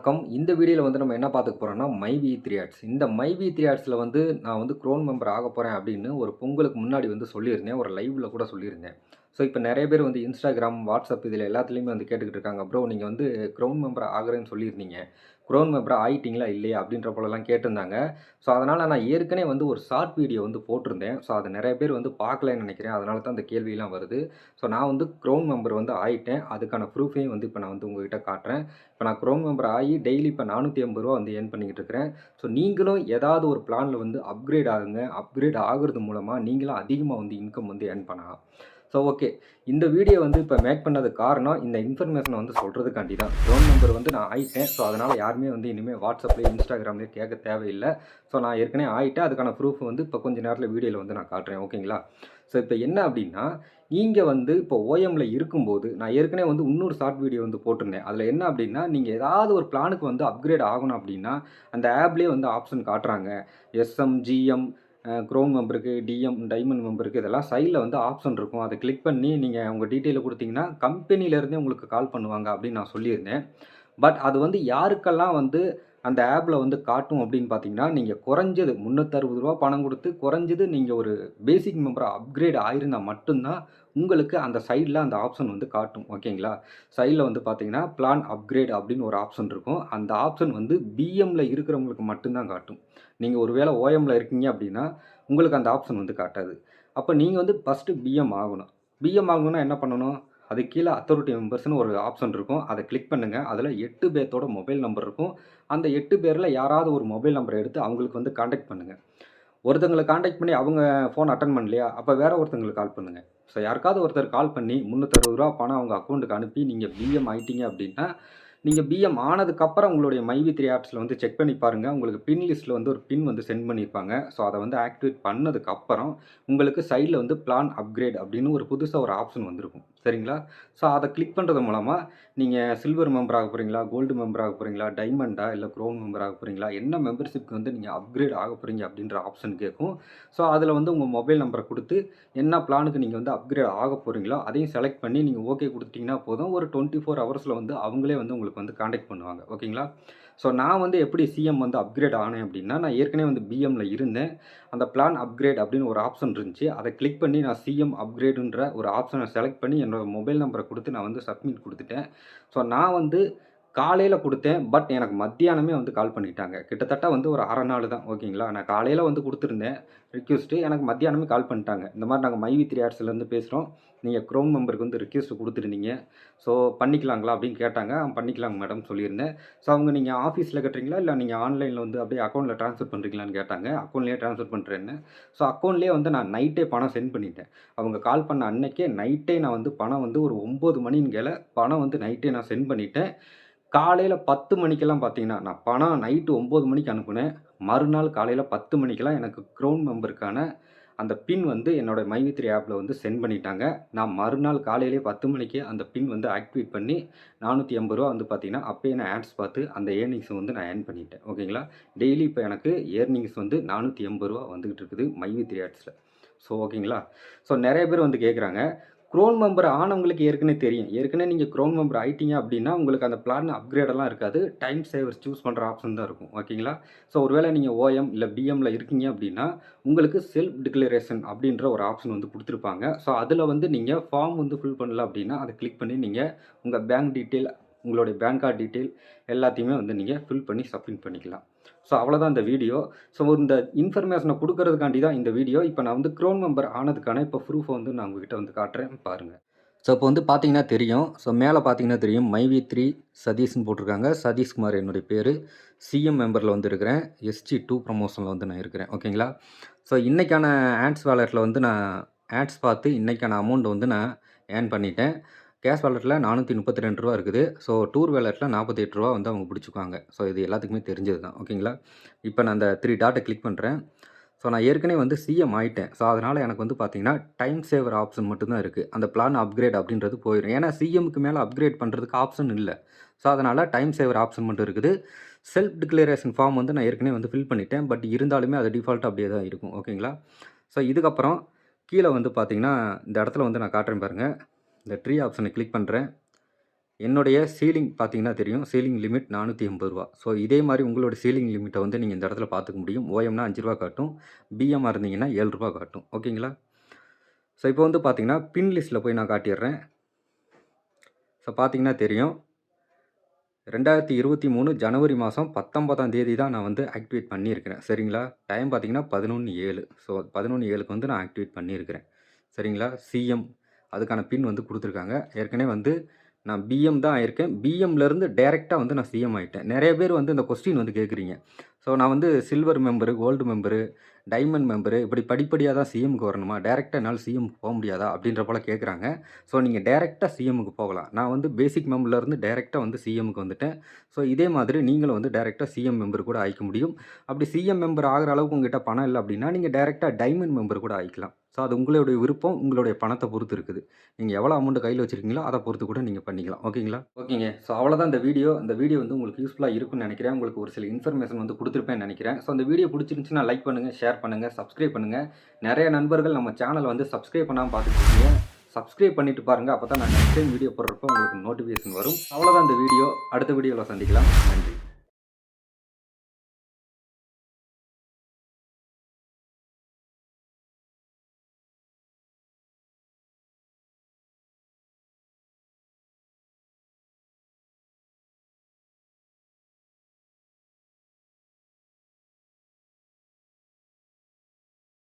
வணக்கம். இந்த வீடியோவில் வந்து நம்ம என்ன பார்த்துக்க போகிறோம்னா மை வி த்ரீ ஆட்ஸ் இந்த மை வி த்ரீ ஆட்ஸில் வந்து நான் வந்து க்ரோன் மெம்பர் ஆக போகிறேன் அப்படின்னு ஒரு பொங்கலுக்கு முன்னாடி வந்து சொல்லியிருந்தேன். ஒரு லைவில் கூட சொல்லியிருந்தேன். ஸோ இப்போ நிறைய பேர் வந்து இன்ஸ்டாகிராம் வாட்ஸ்அப் இதில் எல்லாத்துலேயுமே வந்து கேட்டுக்கிட்டு இருக்காங்க. ப்ரோ நீங்கள் வந்து க்ரௌன் மெம்பர் ஆகிறேன்னு சொல்லியிருந்தீங்க. க்ரௌன் மெம்பர் ஆகிட்டீங்களா இல்லையா? அப்படின்ற போலலாம் கேட்டிருந்தாங்க. ஸோ அதனால் நான் ஏற்கனவே வந்து ஒரு ஷார்ட் வீடியோ வந்து போட்டிருந்தேன். ஸோ அதை நிறைய பேர் வந்து பார்க்கலன்னு நினைக்கிறேன். அதனால தான் அந்த கேள்வியெலாம் வருது. ஸோ நான் வந்து க்ரௌன் மெம்பர் வந்து ஆகிட்டேன் அதுக்கான ப்ரூஃபையும் வந்து இப்போ நான் வந்து உங்ககிட்ட காட்டுறேன். இப்போ நான் க்ரௌன் மெம்பர் ஆகி டெய்லி இப்போ நானூற்றி ஐம்பது ரூபா வந்து ஏர்ன் பண்ணிக்கிட்டு இருக்கிறேன். ஸோ நீங்களும் ஏதாவது ஒரு பிளானில் வந்து அப்கிரேட் ஆகுங்க. அப்கிரேட் ஆகிறது மூலமாக நீங்களும் அதிகமாக வந்து இன்கம் வந்து ஏர்ன் பண்ணலாம். ஸோ ஓகே இந்த வீடியோ வந்து இப்போ மேக் பண்ணது காரணம் இந்த இன்ஃபர்மேஷனை வந்து சொல்கிறதுக்காண்டி தான். ஃபோன் நம்பர் வந்து நான் ஆயிட்டேன். ஸோ அதனால் யாருமே வந்து இனிமேல் வாட்ஸ்அப்லேயே இன்ஸ்டாகிராம்லேயே கேட்க தேவையில்லை. ஸோ நான் ஏற்கனவே ஆயிட்டேன். அதுக்கான ப்ரூஃப் வந்து இப்போ கொஞ்சம் நேரத்தில் வீடியோவில் வந்து நான் காட்டுறேன். ஓகேங்களா ஸோ இப்போ என்ன அப்படின்னா நீங்கள் வந்து இப்போ ஓஎம்மில் இருக்கும்போது நான் ஏற்கனவே வந்து இன்னொரு ஷார்ட் வீடியோ வந்து போட்டிருந்தேன். அதில் என்ன அப்படின்னா நீங்கள் ஏதாவது ஒரு பிளானுக்கு வந்து அப்கிரேட் ஆகணும் அப்படின்னா அந்த ஆப்லேயே வந்து ஆப்ஷன் காட்டுறாங்க. எஸ்எம்ஜிஎம் க்ரோம் க்ரோன் மெம்பருக்கு டிஎம் டைமண்ட் மெம்பருக்கு இதெல்லாம் சைடில் வந்து ஆப்ஷன் இருக்கும். அதை கிளிக் பண்ணி நீங்கள் உங்கள் டீட்டெயிலை கொடுத்தீங்கன்னா கம்பெனிலேருந்தே உங்களுக்கு கால் பண்ணுவாங்க அப்படின்னு நான் சொல்லியிருந்தேன். பட் அது வந்து யாருக்கெல்லாம் வந்து அந்த ஆப்பில் வந்து காட்டும் அப்படின்னு பார்த்தீங்கன்னா நீங்கள் குறைஞ்சது முந்நூற்றறுபது ரூபா பணம் கொடுத்து குறைஞ்சது நீங்கள் ஒரு பேசிக் மெம்பராக அப்கிரேட் ஆயிருந்தால் மட்டும்தான் உங்களுக்கு அந்த சைடில் அந்த ஆப்ஷன் வந்து காட்டும். ஓகேங்களா சைடில் வந்து பார்த்தீங்கன்னா பிளான் அப்கிரேட் அப்படின்னு ஒரு ஆப்ஷன் இருக்கும். அந்த ஆப்ஷன் வந்து பிஎம்மில் இருக்கிறவங்களுக்கு மட்டும்தான் காட்டும். நீங்கள் ஒரு வேளை ஓஎம்மில் இருக்கீங்க அப்படின்னா உங்களுக்கு அந்த ஆப்ஷன் வந்து காட்டாது. அப்போ நீங்கள் வந்து ஃபஸ்ட்டு பிஎம் ஆகணும். பிஎம் ஆகணும்னா என்ன பண்ணணும்? அது கீழே அத்தாரிட்டி மெம்பர்ஸ்னு ஒரு ஆப்ஷன் இருக்கும். அதை கிளிக் பண்ணுங்கள் அதில் எட்டு பேர்த்தோட மொபைல் நம்பர் இருக்கும். அந்த எட்டு பேரில் யாராவது ஒரு மொபைல் நம்பரை எடுத்து அவங்களுக்கு வந்து காண்டாக்ட் பண்ணுங்கள் ஒருத்தங்களை காண்டாக்ட் பண்ணி அவங்க ஃபோன் அட்டன் பண்ணலையா? அப்போ வேற ஒருத்தங்களுக்கு கால் பண்ணுங்கள் ஸோ யாருக்காவது ஒருத்தர் கால் பண்ணி முந்நூற்றறுபது ரூபா பணம் அவங்க அக்கௌண்ட்டுக்கு அனுப்பி நீங்கள் பிஎம் ஆயிட்டீங்க அப்படின்னா நீங்கள் பிஎம் ஆனதுக்கப்புறம் உங்களுடைய மைவி த்ரீ ஆப்ஸில் வந்து செக் பண்ணி பாருங்கள் உங்களுக்கு பின் லிஸ்ட்டில் வந்து ஒரு பின் வந்து சென்ட் பண்ணியிருப்பாங்க ஸோ அதை வந்து ஆக்டிவேட் பண்ணதுக்கப்புறம் உங்களுக்கு சைடில் வந்து பிளான் அப்கிரேட் அப்படின்னு ஒரு புதுசாக ஒரு ஆப்ஷன் வந்திருக்கும். சரிங்களா? ஸோ அதை கிளிக் பண்ணுறது மூலமாக நீங்கள் சில்வர் மெம்பர் ஆக போகிறீங்களா கோல்டு மெம்பர் ஆக போகிறீங்களா டைமண்டா இல்லை க்ரோன் மெம்பர் ஆக போகிறீங்களா என்ன மெம்பர்ஷிப்க்கு வந்து நீங்கள் அப்கிரேட் ஆக போகிறீங்க அப்படின்ற ஆப்ஷன் கேட்கும் ஸோ அதில் வந்து உங்கள் மொபைல் நம்பரை கொடுத்து என்ன பிளானுக்கு நீங்கள் வந்து அப்கிரேட் ஆக போகிறீங்களோ அதையும் செலக்ட் பண்ணி நீங்கள் ஓகே கொடுத்துட்டிங்கன்னா போதும். ஒரு டுவெண்ட்டி ஃபோர் ஹவர்ஸில் வந்து அவங்களே வந்து உங்களுக்கு வந்து காண்டாக்ட் பண்ணுவாங்க. ஓகேங்களா ஸோ நான் வந்து எப்படி சிஎம் வந்து அப்கிரேட் ஆனேன் அப்படின்னா நான் ஏற்கனவே வந்து பிஎம்ல இருந்தேன். அந்த பிளான் அப்கிரேட் அப்படின்னு ஒரு ஆப்ஷன் இருந்துச்சு. அதை கிளிக் பண்ணி நான் சிஎம் அப்கிரேடுன்ற ஒரு ஆப்ஷனை செலக்ட் பண்ணி என்னோட மொபைல் நம்பரை கொடுத்து நான் வந்து சப்மிட் கொடுத்துட்டேன். ஸோ நான் வந்து காலையில் கொடுத்தேன். பட் எனக்கு மத்தியானமே வந்து கால் பண்ணிட்டாங்க. கிட்டத்தட்ட வந்து ஒரு அரை நாள் தான். ஓகேங்களா? நான் காலையில் வந்து கொடுத்துருந்தேன். ரிக்வெஸ்ட்டு எனக்கு மத்தியானமே கால் பண்ணிட்டாங்க. இந்த மாதிரி நாங்கள் மைவி த்ரீ ஆர்ட்ஸ்லேருந்து பேசுகிறோம் நீங்கள் க்ரோம் மெம்பருக்கு வந்து ரிக்வெஸ்ட் கொடுத்துருந்தீங்க. ஸோ பண்ணிக்கலாங்களா? அப்படின்னு கேட்டாங்க. பண்ணிக்கலாங்க மேடம் சொல்லியிருந்தேன். ஸோ அவங்க நீங்கள் ஆஃபீஸில் கட்டுறீங்களா? இல்லை நீங்கள் ஆன்லைனில் வந்து அப்படியே அக்கௌண்ட்டில் ட்ரான்ஸ்ஃபர் பண்ணுறீங்களான்னு கேட்டாங்க. அக்கௌண்ட்லேயே ட்ரான்ஸ்ஃபர் பண்ணுறேன்னு ஸோ அக்கௌண்ட்லேயே வந்து நான் நைட்டே பணம் சென்ட் பண்ணிட்டேன். அவங்க கால் பண்ண அன்னைக்கே நைட்டே நான் வந்து பணம் வந்து ஒரு ஒம்பது மணின்னு கேல பணம் வந்து நைட்டே நான் சென்ட் பண்ணிட்டேன். காலையில் பத்து மணிக்கெல்லாம் பார்த்தீங்கன்னா நான் பணம் நைட்டு ஒம்பது மணிக்கு அனுப்புனேன். மறுநாள் காலையில் பத்து மணிக்கெல்லாம் எனக்கு க்ரௌன் மெம்பருக்கான அந்த பின் வந்து என்னோட மைவித்ரி ஆப்பில் வந்து சென்ட் பண்ணிட்டாங்க. நான் மறுநாள் காலையிலே பத்து மணிக்கு அந்த பின் வந்து ஆக்டிவேட் பண்ணி நானூற்றி எண்பது ரூபா வந்து பார்த்தீங்கன்னா அப்போயே நான் ஆட்ஸ் பார்த்து அந்த ஏர்னிங்ஸ் வந்து நான் ஏர்ன் பண்ணிட்டேன். ஓகேங்களா? டெய்லி இப்போ எனக்கு ஏர்னிங்ஸ் வந்து நானூற்றி எண்பது ரூபா வந்துக்கிட்டு இருக்குது மைவித்ரி ஆட்ஸில் ஸோ ஓகேங்களா? ஸோ நிறைய பேர் வந்து கேட்குறாங்க க்ரோன் மெம்பர் ஆனவங்களுக்கு ஏற்கனவே தெரியும். ஏற்கனவே நீங்கள் க்ரோன் மெம்பர் ஆகிட்டீங்க அப்படின்னா உங்களுக்கு அந்த பிளான் அப்கிரேடெல்லாம் இருக்காது. டைம் சேவர்ஸ் சூஸ் பண்ணுற ஆப்ஷன் தான் இருக்கும். ஓகேங்களா ஸோ ஒருவேளை நீங்கள் ஓஎம் இல்லை பிஎம்ல இருக்கீங்க அப்படின்னா உங்களுக்கு செல்ஃப் டிக்ளரேஷன் அப்படின்ற ஒரு ஆப்ஷன் வந்து கொடுத்துருப்பாங்க. ஸோ அதில் வந்து நீங்கள் ஃபார்ம் வந்து ஃபில் பண்ணல அப்படின்னா அதை கிளிக் பண்ணி நீங்கள் உங்கள் பேங்க் டீட்டெயில் உங்களுடைய பேங்க் கார்டு டீட்டெயில் எல்லாத்தையுமே வந்து நீங்கள் ஃபில் பண்ணி சப்மிட் பண்ணிக்கலாம். ஸோ அவ்வளோதான் இந்த வீடியோ ஸோ இந்த இன்ஃபர்மேஷனை கொடுக்கறதுக்காண்டி தான் இந்த வீடியோ இப்போ நான் வந்து க்ரோன் மெம்பர் ஆனதுக்கான இப்போ ப்ரூஃபை வந்து நான் உங்ககிட்ட வந்து காட்டுறேன் பாருங்கள் ஸோ இப்போ வந்து பார்த்தீங்கன்னா தெரியும். ஸோ மேலே பார்த்தீங்கன்னா தெரியும். மைவி த்ரீ சதீஷ்னு போட்டிருக்காங்க. சதீஷ்குமார் என்னுடைய பேர். சிஎம் மெம்பரில் வந்து இருக்கிறேன். எஸ்டி டூ ப்ரமோஷனில் வந்து நான் இருக்கிறேன். ஓகேங்களா ஸோ இன்றைக்கான ஆட்ஸ் வேலெட்டில் வந்து நான் ஆட்ஸ் பார்த்து இன்றைக்கான அமௌண்ட் வந்து நான் ஏர்ன் பண்ணிட்டேன். கேஷ் வாலெட்டில் நானூற்றி முப்பத்தி ரெண்டு ரூபா இருக்குது. ஸோ டூர் வேலெட்டில் நாற்பத்தி எட்டு ரூபா வந்து அவங்க பிடிச்சிக்குவாங்க. ஸோ இது எல்லாத்துக்குமே தெரிஞ்சது தான். ஓகேங்களா? இப்போ நான் அந்த த்ரீ டாட்டை கிளிக் பண்ணுறேன் ஸோ நான் ஏற்கனவே வந்து சிஎம் ஆயிட்டேன். ஸோ அதனால் எனக்கு வந்து பார்த்தீங்கன்னா டைம் சேவர் ஆப்ஷன் மட்டும்தான் இருக்குது அந்த பிளான் அப்கிரேட் அப்படின்றது போயிடும் ஏன்னா சிஎம்க்கு மேலே அப்கிரேட் பண்ணுறதுக்கு ஆப்ஷன் இல்லை. ஸோ அதனால் டைம் சேவர் ஆப்ஷன் மட்டும் இருக்குது. செல்ஃப் டிக்ளரேஷன் ஃபார்ம் வந்து நான் ஏற்கனவே வந்து ஃபில் பண்ணிட்டேன். பட் இருந்தாலுமே அது டிஃபால்ட் அப்படியே தான் இருக்கும். ஓகேங்களா? ஸோ இதுக்கப்புறம் கீழே வந்து பார்த்தீங்கன்னா இந்த இடத்துல வந்து நான் காட்டுறேன் பாருங்கள் இந்த ட்ரீ ஆப்ஷனை கிளிக் பண்ணுறேன் என்னுடைய சீலிங் பார்த்தீங்கன்னா தெரியும். சீலிங் லிமிட் நானூற்றி எண்பது ரூபா. ஸோ இதே மாதிரி உங்களோட சீலிங் லிமிட்டை வந்து நீங்கள் இந்த இடத்துல பார்த்துக்க முடியும். ஓஎம்னா அஞ்சு ரூபா காட்டும். பிஎம்மாக இருந்தீங்கன்னா ஏழு ரூபா காட்டும். ஓகேங்களா ஸோ இப்போ வந்து பார்த்தீங்கன்னா பின் லிஸ்ட்டில் போய் நான் காட்டிடுறேன். ஸோ பார்த்தீங்கன்னா தெரியும். ரெண்டாயிரத்தி இருபத்தி மூணு ஜனவரி மாதம் பத்தொன்பதாம் தேதி தான் நான் வந்து ஆக்டிவேட் பண்ணியிருக்கிறேன். சரிங்களா? டைம் பார்த்தீங்கன்னா பதினொன்று ஏழு. ஸோ பதினொன்று ஏழுக்கு வந்து நான் ஆக்டிவேட் பண்ணியிருக்கிறேன். சரிங்களா? சிஎம் அதுக்கான பின் வந்து கொடுத்துருக்காங்க. ஏற்கனவே வந்து நான் பிஎம் தான் ஆயிருக்கேன். பிஎம்லேருந்து டேரெக்டாக வந்து நான் சிஎம் ஆகிட்டேன் நிறைய பேர் வந்து இந்த கொஸ்டின் வந்து கேட்குறீங்க ஸோ நான் வந்து silver member gold member diamond member இப்படி படிப்படியாக தான் சிஎம்க்கு வரணுமா? டேரெக்டாக என்னால் சிஎம்க்கு போக முடியாதா? அப்படின்ற போல் கேட்குறாங்க ஸோ நீங்கள் டேரெக்டாக சிஎம்க்கு போகலாம். நான் வந்து பேசிக் மெம்பர்லேருந்து டேரெக்டாக வந்து சிஎம்க்கு வந்துட்டேன். ஸோ இதே மாதிரி நீங்களும் வந்து டேரெக்டாக சிஎம் மெம்பர் கூட ஆயிக்க முடியும். அப்படி சிஎம் மெம்பர் ஆகிற அளவுக்கு உங்ககிட்ட பணம் இல்லை அப்படின்னா நீங்கள் டேரெக்டாக டைமண்ட் மெம்பர் கூட ஆயிக்கலாம். ஸோ அது உங்களுடைய விருப்பம் உங்களுடைய பணத்தை பொறுத்து இருக்குது. நீங்கள் எவ்வளோ அமௌண்ட் கையில் வச்சுருக்கீங்களோ அதை பொறுத்து கூட நீங்கள் பண்ணிக்கலாம். ஓகேங்களா ஓகேங்க ஸோ அவ்வளோதான் இந்த வீடியோ இந்த வீடியோ வந்து உங்களுக்கு யூஸ்ஃபுல்லாக இருக்கும்னு நினைக்கிறேன். உங்களுக்கு ஒரு சில இன்ஃபர்மேஷன் வந்து கொடுத்துருப்பேன்னு நினைக்கிறேன். ஸோ அந்த வீடியோ பிடிச்சிருந்துச்சுன்னா லைக் பண்ணுங்கள் ஷேர் பண்ணுங்கள் சப்ஸ்கிரைப் பண்ணுங்கள் நிறைய நண்பர்கள் நம்ம சேனலை வந்து சப்ஸ்கிரைப் பண்ணாமல் பார்த்துட்டு சப்ஸ்கிரைப் பண்ணிட்டு பாருங்கள் அப்போ தான் நான் நெக்ஸ்ட் டைம் வீடியோ போடுறப்போ உங்களுக்கு நோட்டிஃபிகேஷன் வரும். அவ்வளோதான் இந்த வீடியோ அடுத்த வீடியோவில் சந்திக்கலாம். நன்றி.